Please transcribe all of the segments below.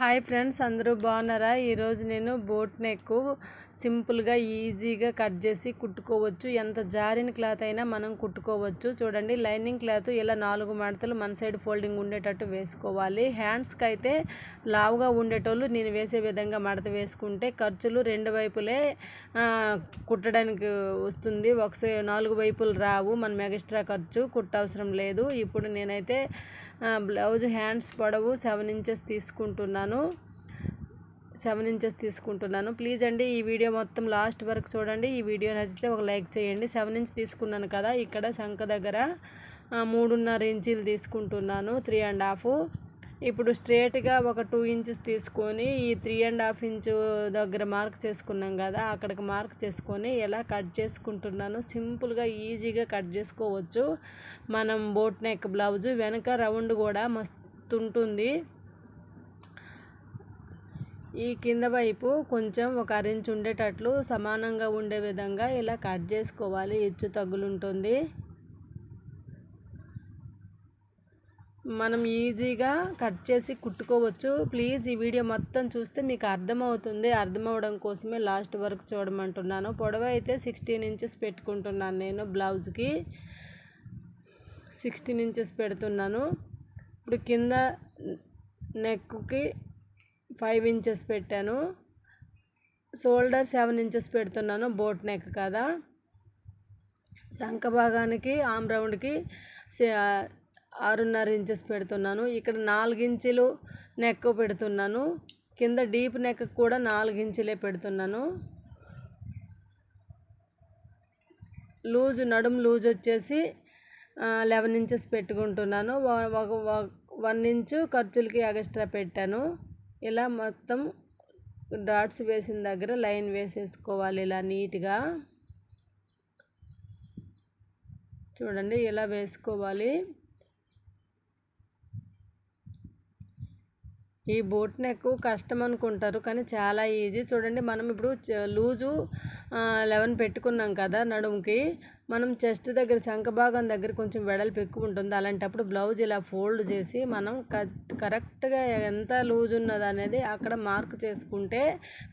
Hi friends అందరూ బాగున్నారా? ఈరోజు నేను బోట్ నెక్ సింపుల్గా ఈజీగా కట్ చేసి కుట్టుకోవచ్చు. ఎంత జారిన క్లాత్ అయినా మనం కుట్టుకోవచ్చు. చూడండి లైనింగ్ క్లాత్ ఇలా నాలుగు మడతలు మన సైడ్ ఫోల్డింగ్ ఉండేటట్టు వేసుకోవాలి. హ్యాండ్స్కి అయితే లావుగా ఉండేటోళ్ళు నేను వేసే విధంగా మడత వేసుకుంటే ఖర్చులు రెండు వైపులే కుట్టడానికి వస్తుంది. ఒక నాలుగు వైపులు రావు. మనం ఎక్స్ట్రా ఖర్చు కుట్టవసరం లేదు. ఇప్పుడు నేనైతే బ్లౌజ్ హ్యాండ్స్ పొడవు సెవెన్ ఇంచెస్ తీసుకుంటున్నాను. సెవెన్ ఇంచెస్ తీసుకుంటున్నాను. ప్లీజ్ అండి ఈ వీడియో మొత్తం లాస్ట్ వరకు చూడండి. ఈ వీడియో నచ్చితే ఒక లైక్ చేయండి. సెవెన్ ఇంచ్ తీసుకున్నాను కదా ఇక్కడ శంఖ దగ్గర మూడున్నర ఇంచీలు తీసుకుంటున్నాను. Three and half. ఇప్పుడు స్ట్రేట్గా ఒక టూ ఇంచెస్ తీసుకొని ఈ త్రీ అండ్ హాఫ్ ఇంచు దగ్గర మార్క్ చేసుకున్నాం కదా అక్కడికి మార్క్ చేసుకొని ఎలా కట్ చేసుకుంటున్నాను సింపుల్గా ఈజీగా కట్ చేసుకోవచ్చు. మనం బోట్ నెక్ బ్లౌజ్ వెనక రౌండ్ కూడా మస్తు ఉంటుంది. ఈ కింద వైపు కొంచెం ఒక అరించ్ ఉండేటట్లు సమానంగా ఉండే విధంగా ఇలా కట్ చేసుకోవాలి. హెచ్చు తగ్గులుంటుంది. మనం ఈజీగా కట్ చేసి కుట్టుకోవచ్చు. ప్లీజ్ ఈ వీడియో మొత్తం చూస్తే మీకు అర్థమవుతుంది. అర్థమవడం కోసమే లాస్ట్ వరకు చూడమంటున్నాను. పొడవ అయితే సిక్స్టీన్ ఇంచెస్ పెట్టుకుంటున్నాను నేను బ్లౌజ్కి. సిక్స్టీన్ ఇంచెస్ పెడుతున్నాను. ఇప్పుడు కింద నెక్కి ఫైవ్ ఇంచెస్ పెట్టాను. షోల్డర్ సెవెన్ ఇంచెస్ పెడుతున్నాను బోట్ నెక్ కదా. శంఖ భాగానికి ఆమ్ రౌండ్కి సే- ఆరున్నర ఇంచెస్ పెడుతున్నాను. ఇక్కడ నాలుగు నెక్ పెడుతున్నాను. కింద డీప్ నెక్ కూడా నాలుగు ఇంచులే పెడుతున్నాను. లూజ్ నడుము లూజ్ వచ్చేసి లెవెన్ ఇంచెస్ పెట్టుకుంటున్నాను. వ- ఒక వన్ ఇంచు ఖర్చులకి ఎక్స్ట్రా పెట్టాను. ఇలా మొత్తం డాట్స్ వేసిన దగ్గర లైన్ వేసేసుకోవాలి ఇలా నీట్గా. చూడండి ఇలా వేసుకోవాలి. ఈ బోట్ నెక్ కష్టం అనుకుంటారు కానీ చాలా ఈజీ. చూడండి మనం ఇప్పుడు లూజు లెవెన్ పెట్టుకున్నాం కదా నడుముకి. మనం చెస్ట్ దగ్గర శంఖ భాగం దగ్గర కొంచెం వెడల్పు ఎక్కువ ఉంటుంది. అలాంటప్పుడు బ్లౌజ్ ఇలా ఫోల్డ్ చేసి మనం కట్ కరెక్ట్గా ఎంత లూజ్ ఉన్నది అనేది అక్కడ మార్క్ చేసుకుంటే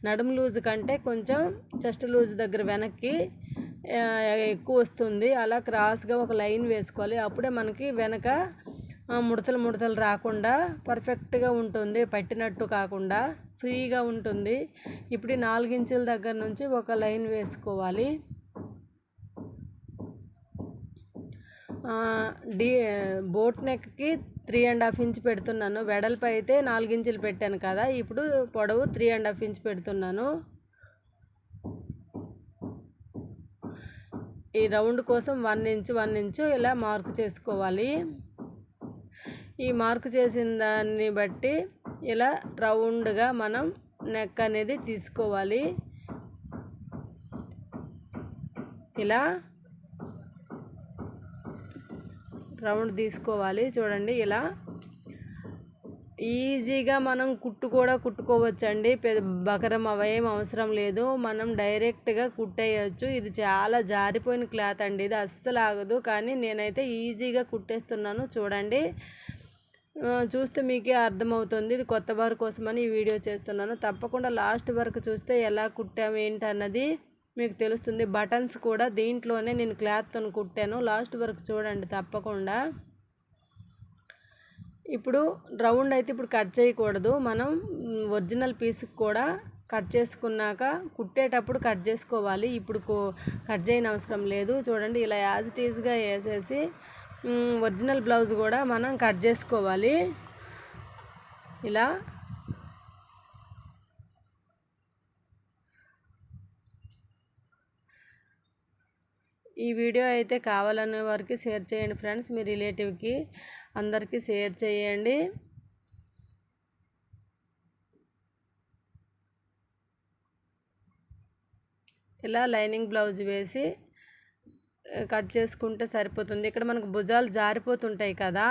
నడుము లూజ్ కంటే కొంచెం చెస్ట్ లూజ్ దగ్గర వెనక్కి ఎక్కువ వస్తుంది. అలా క్రాస్గా ఒక లైన్ వేసుకోవాలి. అప్పుడే మనకి వెనక ముడతలు ముడతలు రాకుండా పర్ఫెక్ట్గా ఉంటుంది పట్టినట్టు కాకుండా ఫ్రీగా ఉంటుంది. ఇప్పుడు నాలుగించుల దగ్గర నుంచి ఒక లైన్ వేసుకోవాలి. డి బోట్ నెక్కి త్రీ అండ్ హాఫ్ ఇంచ్ పెడుతున్నాను. వెడల్పు అయితే నాలుగు పెట్టాను కదా ఇప్పుడు పొడవు త్రీ అండ్ హాఫ్ ఇంచ్ పెడుతున్నాను. ఈ రౌండ్ కోసం వన్ ఇంచ్ వన్ ఇంచు ఇలా మార్కు చేసుకోవాలి. ఈ మార్క్ చేసిన దాన్ని బట్టి ఇలా రౌండ్గా మనం నెక్ అనేది తీసుకోవాలి. ఇలా రౌండ్ తీసుకోవాలి. చూడండి ఇలా ఈజీగా మనం కుట్టు కూడా కుట్టుకోవచ్చండి. పెద్ద బకరం అవేం అవసరం లేదు. మనం డైరెక్ట్గా కుట్టేయచ్చు. ఇది చాలా జారిపోయిన క్లాత్ అండి. ఇది అస్సలు ఆగదు. కానీ నేనైతే ఈజీగా కుట్టేస్తున్నాను. చూడండి. చూస్తే మీకే అర్థమవుతుంది. ఇది కొత్త వారి కోసమని ఈ వీడియో చేస్తున్నాను. తప్పకుండా లాస్ట్ వరకు చూస్తే ఎలా కుట్టాము ఏంటి అన్నది మీకు తెలుస్తుంది. బటన్స్ కూడా దీంట్లోనే నేను క్లాత్తో కుట్టాను. లాస్ట్ వరకు చూడండి తప్పకుండా. ఇప్పుడు రౌండ్ అయితే ఇప్పుడు కట్ చేయకూడదు. మనం ఒరిజినల్ పీస్కి కూడా కట్ చేసుకున్నాక కుట్టేటప్పుడు కట్ చేసుకోవాలి. ఇప్పుడు కట్ చేయని అవసరం లేదు. చూడండి ఇలా యాజ్ ఇట్ ఈజ్గా వేసేసి ఒరిజినల్ బ్లౌజ్ కూడా మనం కట్ చేసుకోవాలి. ఇలా. ఈ వీడియో అయితే కావాలనే వారికి షేర్ చేయండి ఫ్రెండ్స్ మీ రిలేటివ్కి అందరికీ షేర్ చేయండి. ఇలా లైనింగ్ బ్లౌజ్ వేసి కట్ చేసుకుంటే సరిపోతుంది. ఇక్కడ మనకు భుజాలు జారిపోతుంటాయి కదా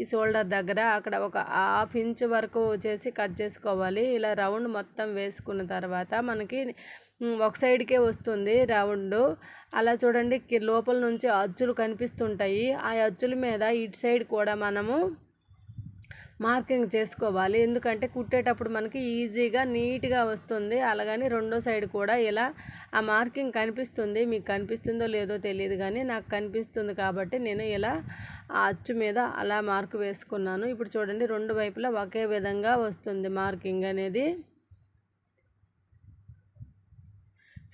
ఈ షోల్డర్ దగ్గర. అక్కడ ఒక హాఫ్ ఇంచ్ వరకు చేసి కట్ చేసుకోవాలి. ఇలా రౌండ్ మొత్తం వేసుకున్న తర్వాత మనకి ఒక సైడ్కే వస్తుంది రౌండ్. అలా చూడండి లోపల నుంచి అచ్చులు కనిపిస్తుంటాయి. ఆ అచ్చుల మీద ఇటు సైడ్ కూడా మనము మార్కింగ్ చేసుకోవాలి. ఎందుకంటే కుట్టేటప్పుడు మనకి ఈజీగా నీట్గా వస్తుంది. అలాగని రెండో సైడ్ కూడా ఇలా ఆ మార్కింగ్ కనిపిస్తుంది. మీకు కనిపిస్తుందో లేదో తెలియదు కానీ నాకు కనిపిస్తుంది కాబట్టి నేను ఇలా ఆ అచ్చు మీద అలా మార్క్ వేసుకున్నాను. ఇప్పుడు చూడండి రెండు వైపులా ఒకే విధంగా వస్తుంది మార్కింగ్ అనేది.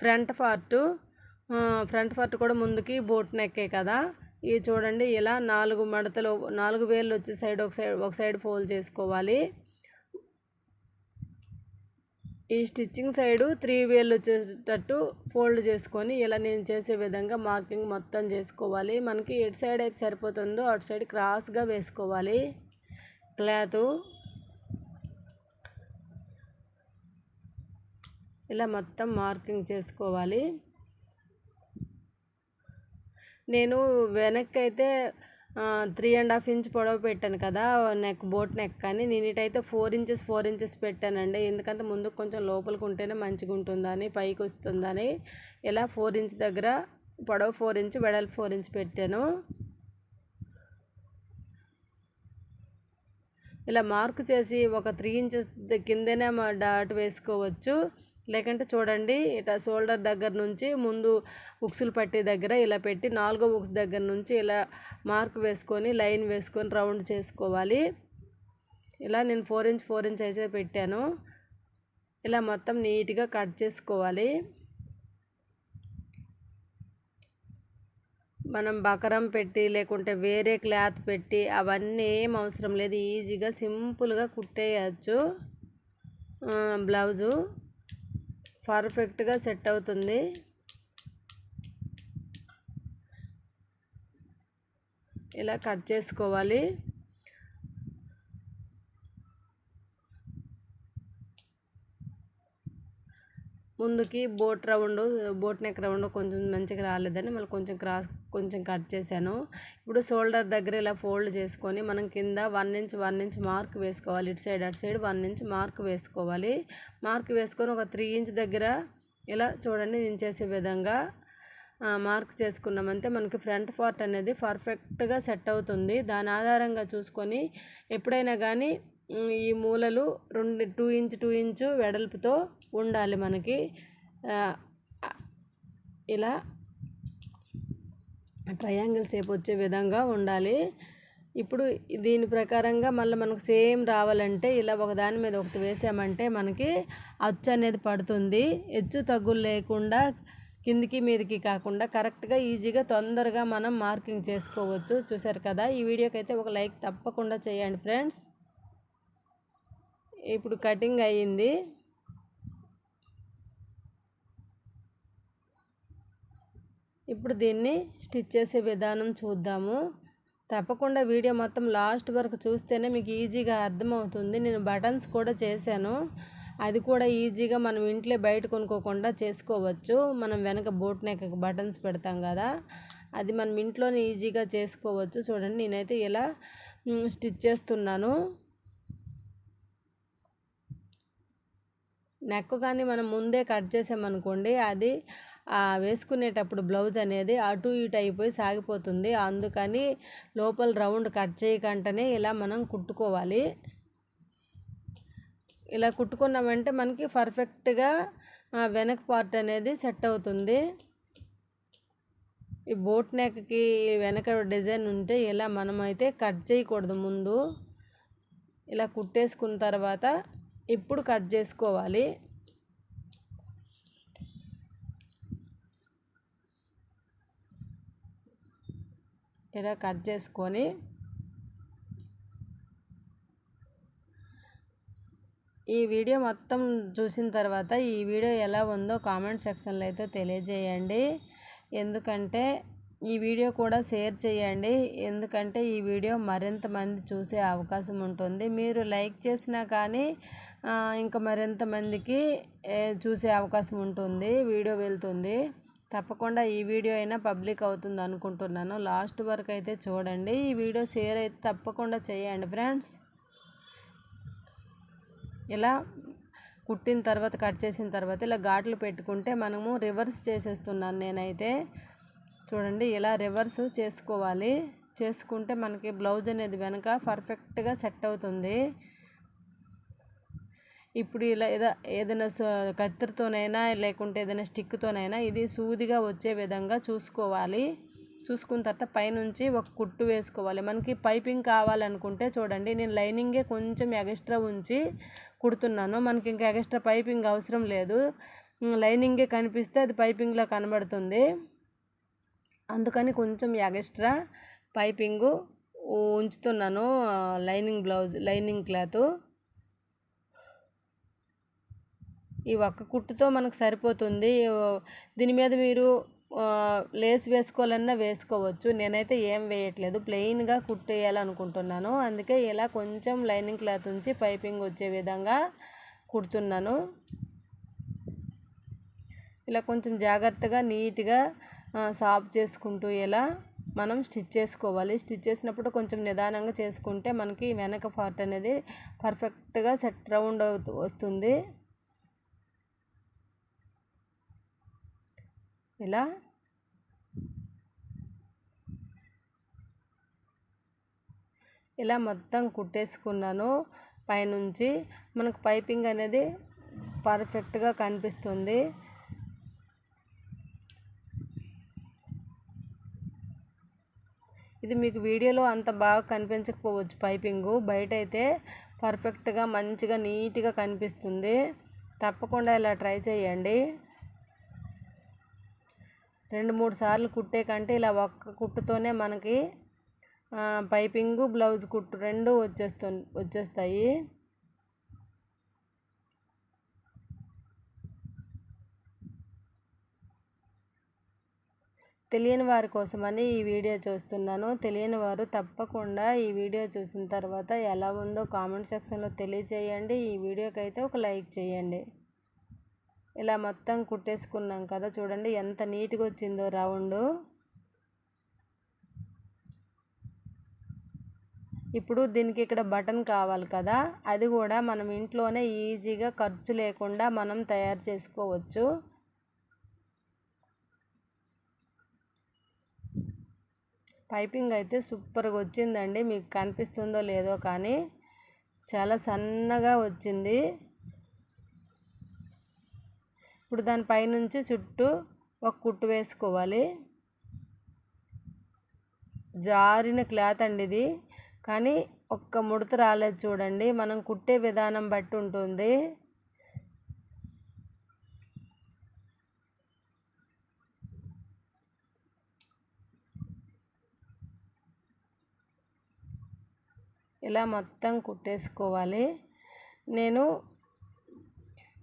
ఫ్రంట్ పార్టు ఫ్రంట్ పార్ట్ కూడా ముందుకి బోట్ నెక్కే కదా. ఇవి చూడండి ఇలా నాలుగు మడతలు నాలుగు వేలు వచ్చే సైడ్ ఒక సైడ్ ఒక సైడ్ ఫోల్డ్ చేసుకోవాలి. ఈ స్టిచ్చింగ్ సైడు త్రీ వేళ్ళు వచ్చేటట్టు ఫోల్డ్ చేసుకొని ఇలా నేను చేసే విధంగా మార్కింగ్ మొత్తం చేసుకోవాలి. మనకి ఎటు సైడ్ అయితే సరిపోతుందో అటు సైడ్ క్రాస్గా వేసుకోవాలి. క్లాత్ ఇలా మొత్తం మార్కింగ్ చేసుకోవాలి. నేను వెనక్కి అయితే త్రీ అండ్ హాఫ్ ఇంచ్ పొడవు పెట్టాను కదా నెక్ బోట్ నెక్ కానీ. నేను ఇటైతే ఫోర్ ఇంచెస్ ఫోర్ ఇంచెస్ పెట్టానండి. ఎందుకంటే ముందుకు కొంచెం లోపలికి ఉంటేనే మంచిగా ఉంటుందని పైకి వస్తుందని. ఇలా ఫోర్ ఇంచ్ దగ్గర పొడవు ఫోర్ ఇంచ్ వెడల్పు ఫోర్ ఇంచ్ పెట్టాను. ఇలా మార్క్ చేసి ఒక త్రీ ఇంచెస్ కిందనే డాట్ వేసుకోవచ్చు. లేకంటే చూడండి ఇట్లా షోల్డర్ దగ్గర నుంచి ముందు ఉక్సులు పట్టే దగ్గర ఇలా పెట్టి నాలుగో ఉక్స్ దగ్గర నుంచి ఇలా మార్క్ వేసుకొని లైన్ వేసుకొని రౌండ్ చేసుకోవాలి. ఇలా నేను ఫోర్ ఇంచ్ ఫోర్ ఇంచ్ అయితే పెట్టాను. ఇలా మొత్తం నీట్గా కట్ చేసుకోవాలి. మనం బకరం పెట్టి లేకుంటే వేరే క్లాత్ పెట్టి అవన్నీ ఏం అవసరం లేదు. ఈజీగా సింపుల్గా కుట్టేయచ్చు. బ్లౌజు. పర్ఫెక్ట్గా సెట్ అవుతుంది. ఇలా కట్ చేసుకోవాలి. ముందుకి boat round boat neck round కొంచెం మంచిగా రాలేదని మళ్ళీ కొంచెం క్రాస్ కొంచెం కట్ చేశాను. ఇప్పుడు షోల్డర్ దగ్గర ఇలా ఫోల్డ్ చేసుకొని మనం కింద one inch one inch mark వేసుకోవాలి. ఇటు సైడ్ అటు సైడ్ వన్ ఇంచ్ మార్క్ వేసుకోవాలి. మార్క్ వేసుకొని ఒక త్రీ ఇంచ్ దగ్గర ఇలా చూడండి నేను చేసే విధంగా మార్క్ చేసుకున్నామంటే మనకి ఫ్రంట్ పార్ట్ అనేది పర్ఫెక్ట్గా సెట్ అవుతుంది. దాని ఆధారంగా చూసుకొని ఎప్పుడైనా కానీ ఈ మూలలు రెండు టూ ఇంచ్ టూ ఇంచు వెడల్పుతో ఉండాలి మనకి. ఇలా ట్రయాంగిల్ షేప్ వచ్చే విధంగా ఉండాలి. ఇప్పుడు దీని ప్రకారంగా మళ్ళీ మనకు సేమ్ రావాలంటే ఇలా ఒక దాని మీద ఒకటి వేసామంటే మనకి అచ్చు అనేది పడుతుంది. హెచ్చు తగ్గులు లేకుండా కిందికి మీదకి కాకుండా కరెక్ట్గా ఈజీగా తొందరగా మనం మార్కింగ్ చేసుకోవచ్చు. చూసారు కదా? ఈ వీడియోకి అయితే ఒక లైక్ తప్పకుండా చేయండి ఫ్రెండ్స్. ఇప్పుడు కటింగ్ అయ్యింది. ఇప్పుడు దీన్ని స్టిచ్ చేసే విధానం చూద్దాము. తప్పకుండా వీడియో మొత్తం లాస్ట్ వరకు చూస్తేనే మీకు ఈజీగా అర్థమవుతుంది. నేను బటన్స్ కూడా చేశాను. అది కూడా ఈజీగా మనం ఇంట్లో బయట కొనుక్కోకుండా చేసుకోవచ్చు. మనం వెనక బోట్ నెక్ బటన్స్ పెడతాం కదా అది మనం ఇంట్లోనే ఈజీగా చేసుకోవచ్చు. చూడండి నేనైతే ఇలా స్టిచ్ చేస్తున్నాను. నెక్ కానీ మనం ముందే కట్ చేసామనుకోండి అది వేసుకునేటప్పుడు బ్లౌజ్ అనేది అటు ఇటు అయిపోయి సాగిపోతుంది. అందుకని లోపల రౌండ్ కట్ చేయకంటేనే ఇలా మనం కుట్టుకోవాలి. ఇలా కుట్టుకున్నామంటే మనకి పర్ఫెక్ట్గా వెనక పార్ట్ అనేది సెట్ అవుతుంది. ఈ బోట్ నెక్కి వెనక డిజైన్ ఉంటే ఇలా మనమైతే కట్ చేయకూడదు ముందు. ఇలా కుట్టేసుకున్న తర్వాత ఇప్పుడు కట్ చేసుకోవాలి? ఇలా కట్ చేసుకొని? ఈ వీడియో మొత్తం చూసిన తర్వాత ఈ వీడియో ఎలా ఉందో కామెంట్ సెక్షన్లో అయితే తెలియజేయండి. ఎందుకంటే ఈ వీడియో కూడా షేర్ చేయండి. ఎందుకంటే ఈ వీడియో మరింత మంది చూసే అవకాశం ఉంటుంది. మీరు లైక్ చేసినా కానీ ఇంకా మరింత మందికి చూసే అవకాశం ఉంటుంది వీడియో వెళ్తుంది. తప్పకుండా ఈ వీడియో అయినా పబ్లిక్ అవుతుంది అనుకుంటున్నాను. లాస్ట్ వరకు అయితే చూడండి. ఈ వీడియో షేర్ అయితే తప్పకుండా చేయండి ఫ్రెండ్స్. ఇలా కుట్టిన తర్వాత కట్ చేసిన తర్వాత ఇలా ఘాట్లు పెట్టుకుంటే మనము రివర్స్ చేసేస్తున్నాను నేనైతే. చూడండి ఇలా రివర్స్ చేసుకోవాలి. చేసుకుంటే మనకి బ్లౌజ్ అనేది వెనక పర్ఫెక్ట్గా సెట్ అవుతుంది. ఇప్పుడు ఇలా ఏదో ఏదైనా కత్తెరతోనైనా లేకుంటే ఏదైనా స్టిక్తోనైనా ఇది సూదిగా వచ్చే విధంగా చూసుకోవాలి. చూసుకున్న తర్వాత పైనుంచి ఒక కుట్టు వేసుకోవాలి. మనకి పైపింగ్ కావాలనుకుంటే చూడండి నేను లైనింగే కొంచెం ఎగస్ట్రా ఉంచి కుడుతున్నాను. మనకి ఇంకా ఎగస్ట్రా పైపింగ్ అవసరం లేదు. లైనింగే కనిపిస్తే అది పైపింగ్లా కనబడుతుంది. అందుకని కొంచెం ఎగస్ట్రా పైపింగు ఉంచుతున్నాను లైనింగ్ బ్లౌజ్ లైనింగ్ క్లాత్. ఈ ఒక్క కుట్టుతో మనకు సరిపోతుంది. దీని మీద మీరు లేస్ వేసుకోవాలన్నా వేసుకోవచ్చు. నేనైతే ఏం వేయట్లేదు. ప్లెయిన్గా కుట్టేయాలనుకుంటున్నాను. అందుకే ఇలా కొంచెం లైనింగ్ క్లాత్ ఉంచి పైపింగ్ వచ్చే విధంగా కుడుతున్నాను. ఇలా కొంచెం జాగ్రత్తగా నీట్గా సాఫ్ చేసుకుంటూ ఇలా మనం స్టిచ్ చేసుకోవాలి. స్టిచ్ చేసినప్పుడు కొంచెం నిదానంగా చేసుకుంటే మనకి వెనక పార్ట్ అనేది పర్ఫెక్ట్గా సెట్ రౌండ్ వస్తుంది. ఇలా ఇలా మొత్తం కుట్టేసుకున్నాను పైనుంచి మనకు పైపింగ్ అనేది పర్ఫెక్ట్గా కనిపిస్తుంది. ఇది మీకు వీడియోలో అంత బాగా కనిపించకపోవచ్చు పైపింగు. బయట అయితే పర్ఫెక్ట్గా మంచిగా నీట్గా కనిపిస్తుంది. తప్పకుండా ఇలా ట్రై చేయండి. రెండు మూడు సార్లు కుట్టే కంటే ఇలా ఒక్క కుట్టుతోనే మనకి పైపింగు బ్లౌజ్ కుట్టు రెండు వచ్చేస్తు వచ్చేస్తాయి. తెలియని వారి కోసమని ఈ వీడియో చూస్తున్నాను. తెలియని వారు తప్పకుండా ఈ వీడియో చూసిన తర్వాత ఎలా ఉందో కామెంట్ సెక్షన్లో తెలియచేయండి ఈ వీడియోకి అయితే ఒక లైక్ చేయండి. ఇలా మొత్తం కుట్టేసుకున్నాం కదా చూడండి ఎంత నీట్గా వచ్చిందో రౌండ్. ఇప్పుడు దీనికి ఇక్కడ బటన్ కావాలి కదా అది కూడా మనం ఇంట్లోనే ఈజీగా ఖర్చు లేకుండా మనం తయారు చేసుకోవచ్చు. పైపింగ్ అయితే సూపర్గా వచ్చిందండి మీకు కనిపిస్తుందో లేదో కానీ చాలా సన్నగా వచ్చింది. ఇప్పుడు దానిపైనుంచి చుట్టూ ఒక కుట్టు వేసుకోవాలి. జారిన క్లాత్ అండి ఇది. కానీ ఒక్క ముడత రాలేదు చూడండి. మనం కుట్టే విధానం బట్టి ఉంటుంది. ఇలా మొత్తం కుట్టేసుకోవాలి. నేను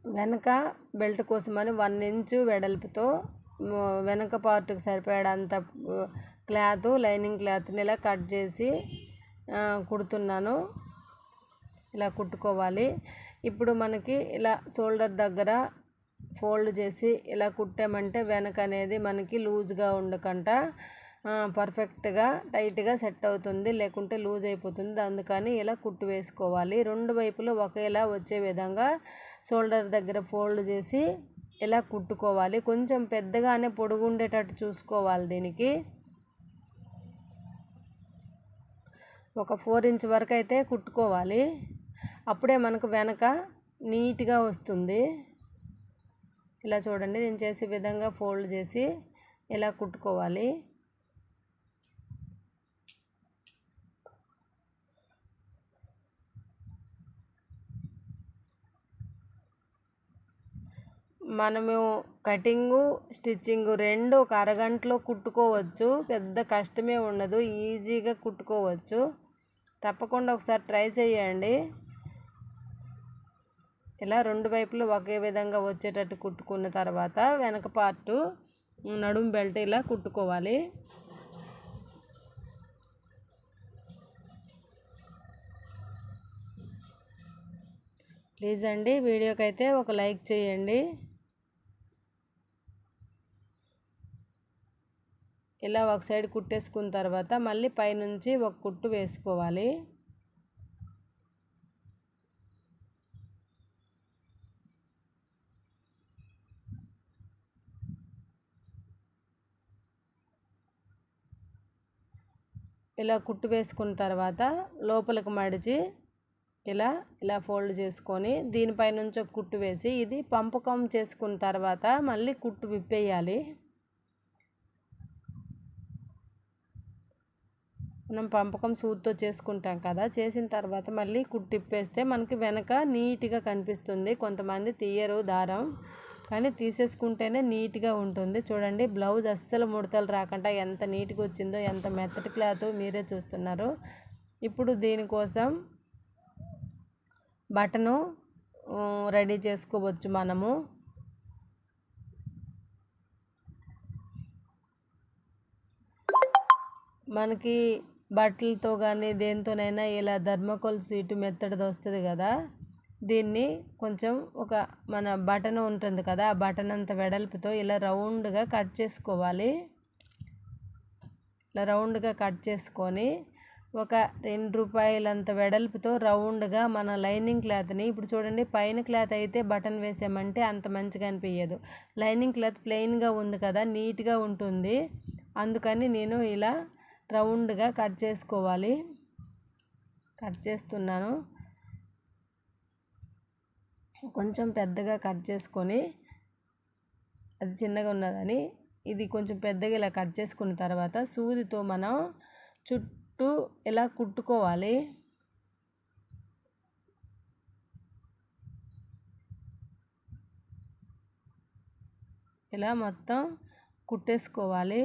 వెనక బెల్ట్ కోసమని వన్ ఇంచు వెడల్పుతో వెనక పార్ట్కి సరిపడంత క్లాత్ లైనింగ్ క్లాత్ని ఇలా కట్ చేసి కుడుతున్నాను. ఇలా కుట్టుకోవాలి. ఇప్పుడు మనకి ఇలా షోల్డర్ దగ్గర ఫోల్డ్ చేసి ఇలా కుట్టామంటే వెనక అనేది మనకి లూజ్గా ఉండకుండా పర్ఫెక్ట్గా టైట్గా సెట్ అవుతుంది లేకుంటే లూజ్ అయిపోతుంది. అందుకని ఇలా కుట్టు వేసుకోవాలి. రెండు వైపులు ఒకేలా వచ్చే విధంగా షోల్డర్ దగ్గర ఫోల్డ్ చేసి ఇలా కుట్టుకోవాలి. కొంచెం పెద్దగానే పొడుగుండేటట్టు చూసుకోవాలి దీనికి. ఒక ఫోర్ ఇంచ్ వరకు అయితే కుట్టుకోవాలి. అప్పుడే మనకు వెనక నీట్గా వస్తుంది. ఇలా చూడండి నేను చేసే విధంగా ఫోల్డ్ చేసి ఇలా కుట్టుకోవాలి. మనము కటింగు స్టిచ్చింగు రెండు ఒక అరగంటలో కుట్టుకోవచ్చు. పెద్ద కష్టమే ఉండదు. ఈజీగా కుట్టుకోవచ్చు. తప్పకుండా ఒకసారి ట్రై చేయండి. ఇలా రెండు వైపులు ఒకే విధంగా వచ్చేటట్టు కుట్టుకున్న తర్వాత వెనక పార్టు నడుం బెల్ట్ ఇలా కుట్టుకోవాలి. ప్లీజ్ అండి వీడియోకి అయితే ఒక లైక్ చేయండి. ఇలా ఒక సైడ్ కుట్టేసుకున్న తర్వాత మళ్ళీ పైనుంచి ఒక కుట్టు వేసుకోవాలి. ఇలా కుట్టు వేసుకున్న తర్వాత లోపలికి మడిచి ఇలా ఇలా ఫోల్డ్ చేసుకొని దీనిపై నుంచి ఒక కుట్టు వేసి ఇది పంపకం చేసుకున్న తర్వాత మళ్ళీ కుట్టు విప్పేయాలి. మనం పంపకం సూత్తో చేసుకుంటాం కదా చేసిన తర్వాత మళ్ళీ కుట్టిప్పేస్తే మనకి వెనక నీట్గా కనిపిస్తుంది. కొంతమంది తీయరు దారం కానీ తీసేసుకుంటేనే నీట్గా ఉంటుంది. చూడండి బ్లౌజ్ అస్సలు ముడతలు రాకుండా ఎంత నీట్గా వచ్చిందో ఎంత మెత్తటి క్లాత్ మీరే చూస్తున్నారు. ఇప్పుడు దీనికోసం బటను రెడీ చేసుకోవచ్చు మనము. మనకి బట్టలతో కానీ దేనితోనైనా ఇలా ధర్మకోల్ సీటు మెత్తడిది వస్తుంది కదా దీన్ని కొంచెం ఒక మన బటన్ ఉంటుంది కదా ఆ బటన్ అంత వెడల్పుతో ఇలా రౌండ్గా కట్ చేసుకోవాలి. ఇలా రౌండ్గా కట్ చేసుకొని ఒక రెండు రూపాయలంత వెడల్పుతో రౌండ్గా మన లైనింగ్ క్లాత్ని ఇప్పుడు చూడండి పైన క్లాత్ అయితే బటన్ వేసామంటే అంత మంచిగా అనిపించదు లైనింగ్ క్లాత్ ప్లెయిన్గా ఉంది కదా నీట్గా ఉంటుంది. అందుకని నేను ఇలా రౌండ్గా కట్ చేసుకోవాలి. కట్ చేస్తున్నాను. కొంచెం పెద్దగా కట్ చేసుకొని అది చిన్నగా ఉన్నదని ఇది కొంచెం పెద్దగా ఇలా కట్ చేసుకున్న తర్వాత సూదితో మనం చుట్టూ ఇలా కుట్టుకోవాలి. ఇలా మొత్తం కుట్టేసుకోవాలి.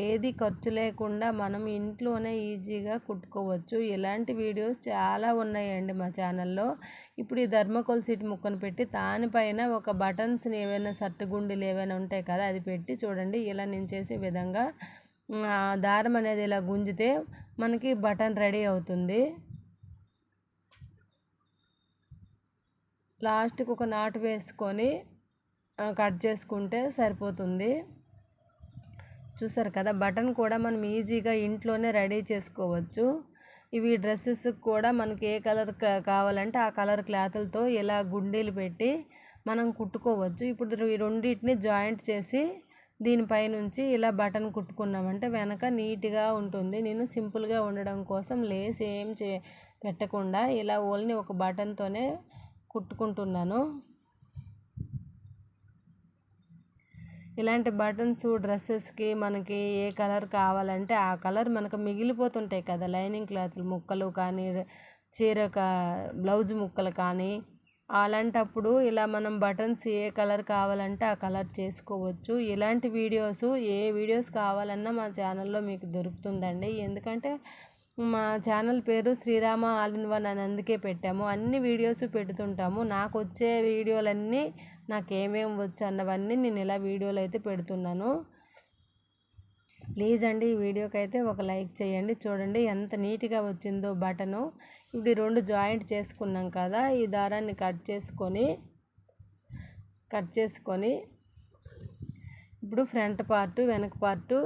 ఏది ఖర్చు లేకుండా మనం ఇంట్లోనే ఈజీగా కుట్టుకోవచ్చు. ఇలాంటి వీడియోస్ చాలా ఉన్నాయండి మా ఛానల్లో. ఇప్పుడు ఈ ధర్మకోల్ సీట్ ముక్కను పెట్టి దానిపైన ఒక బటన్స్ని ఏవైనా సర్టుగుండీలు ఏవైనా ఉంటాయి కదా అది పెట్టి చూడండి. ఇలా నేను చేసే విధంగా దారం అనేది ఇలా గుంజితే మనకి బటన్ రెడీ అవుతుంది. లాస్ట్కి ఒక నాటు వేసుకొని కట్ చేసుకుంటే సరిపోతుంది. చూసారు కదా బటన్ కూడా మనం ఈజీగా ఇంట్లోనే రెడీ చేసుకోవచ్చు. ఇవి డ్రెస్సెస్ కూడా మనకి ఏ కలర్ కావాలంటే ఆ కలర్ క్లాతులతో ఇలా గుండీలు పెట్టి మనం కుట్టుకోవచ్చు. ఇప్పుడు ఈ రెండింటిని జాయింట్ చేసి దీనిపై నుంచి ఇలా బటన్ కుట్టుకున్నామంటే వెనక నీట్గా ఉంటుంది. నేను సింపుల్గా ఉండడం కోసం లేస్ ఏం చే పెట్టకుండా ఇలా ఓన్లీ ఒక బటన్తోనే కుట్టుకుంటున్నాను. ఇలాంటి బటన్స్ డ్రెస్సెస్కి మనకి ఏ కలర్ కావాలంటే ఆ కలర్ మనకు మిగిలిపోతుంటాయి కదా. లైనింగ్ క్లాత్లు ముక్కలు కానీ చీర బ్లౌజ్ ముక్కలు కానీ అలాంటప్పుడు ఇలా మనం బటన్స్ ఏ కలర్ కావాలంటే ఆ కలర్ చేసుకోవచ్చు. ఇలాంటి వీడియోస్ ఏ వీడియోస్ కావాలన్నా మా ఛానల్లో మీకు దొరుకుతుందండి. ఎందుకంటే మా ఛానల్ పేరు శ్రీరామ ఆల్ ఇన్ వన్ అని అందుకే పెట్టాము. అన్ని వీడియోస్ పెడుతుంటాము. నాకు వచ్చే వీడియోలన్నీ నాకు ఏమేమి వచ్చు అన్నవన్నీ నేను ఇలా వీడియోలు అయితే పెడుతున్నాను. ప్లీజ్ అండి ఈ వీడియోకి అయితే ఒక లైక్ చేయండి. చూడండి ఎంత నీట్గా వచ్చిందో బటను. ఇప్పుడు రెండు జాయింట్ చేసుకున్నాం కదా ఈ దారాన్ని కట్ చేసుకొని కట్ చేసుకొని ఇప్పుడు ఫ్రంట్ పార్టు వెనక పార్టు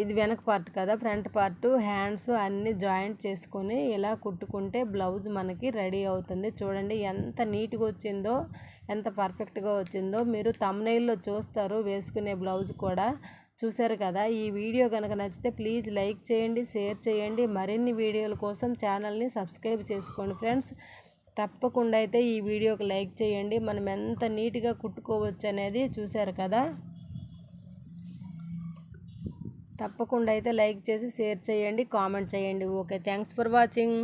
ఇది వెనక పార్ట్ కదా ఫ్రంట్ పార్ట్ హ్యాండ్స్ అన్నీ జాయింట్ చేసుకొని ఇలా కుట్టుకుంటే బ్లౌజ్ మనకి రెడీ అవుతుంది. చూడండి ఎంత నీట్గా వచ్చిందో ఎంత పర్ఫెక్ట్గా వచ్చిందో. మీరు తమ్నైల్లో చూస్తారు వేసుకునే బ్లౌజ్ కూడా. చూశారు కదా ఈ వీడియో కనుక నచ్చితే ప్లీజ్ లైక్ చేయండి షేర్ చేయండి. మరిన్ని వీడియోల కోసం ఛానల్ని సబ్స్క్రైబ్ చేసుకోండి ఫ్రెండ్స్ తప్పకుండా అయితే ఈ వీడియోకి లైక్ చేయండి. మనం ఎంత నీట్గా కుట్టుకోవచ్చు అనేది చూశారు కదా. తప్పకుండా అయితే లైక్ చేసి షేర్ చేయండి కామెంట్ చేయండి. Okay thanks for watching.